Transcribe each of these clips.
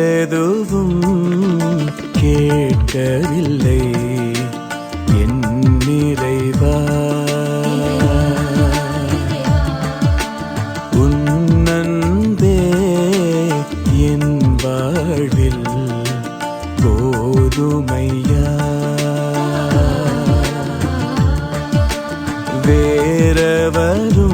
வேறெதுவும் கேட்கவில்லை. என் நிறைவா? உன்னந்தே என் வாழ்வில் போதுமையா? வேறவரும்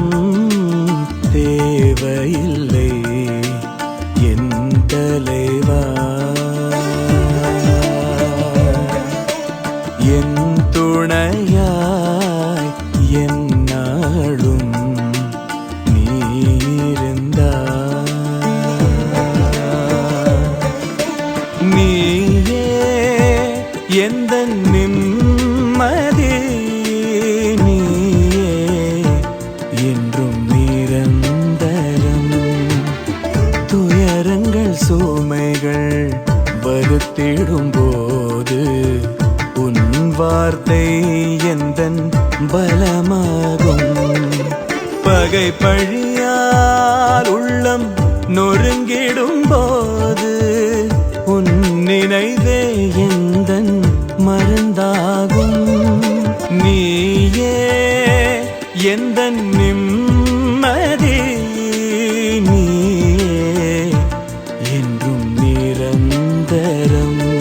நீயே எந்த நிம்மதி நீயே என்றும் நிரந்தரம். துயரங்கள் சுமைகள் வருத்திடும் போது உன் வார்த்தை எந்த பலமாகும்? பகை பழியால் உள்ளம் நொறுங்கி நீயே எந்த நிம்மதி நீயே என்றும் நிரந்தரம்